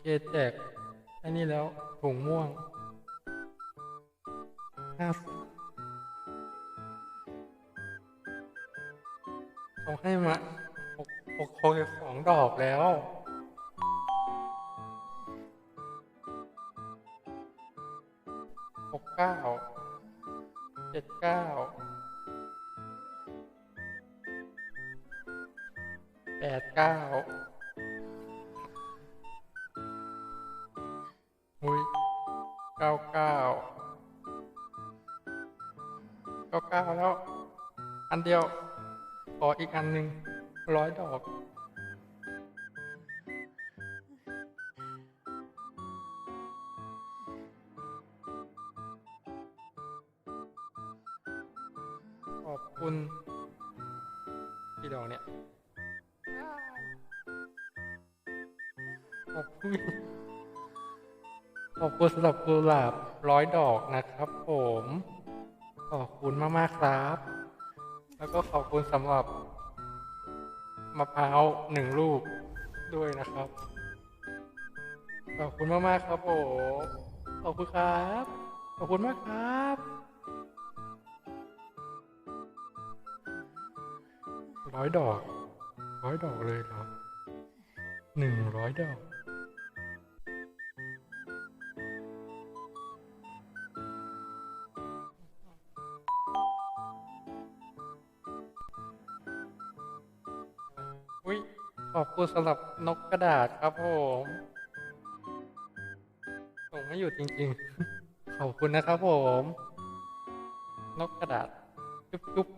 เคแจกอ้นี่แล้วถุงม่วงห้าสิบเขาให้มาหกหกหกสองดอกแล้ว หกเก้า เจ็ดเก้า แปดเก้า เก้าเก้าเก้าเก้าแล้ว อันเดียว ขออีกอันหนึ่งร้อยดอก ขอบคุณกี่ดอกเนี่ยขอบคุณ ขอบคุณสำหรับกุหลาบร้อยดอกนะครับผม ขอบคุณมากๆครับ แล้วก็ขอบคุณสำหรับมะพร้าวหนึ่งลูกด้วยนะครับ ขอบคุณมากๆครับผมขอบคุณครับ ขอบคุณมากครับร้อยดอกร้อยดอกเลยเหรอหนึ่งร้อยดอก ขอบคุณสำหรับนกกระดาษครับผมส่งไม่อยู่จริงๆ ขอบคุณนะครับผม นกกระดาษจุ๊บจุ๊บ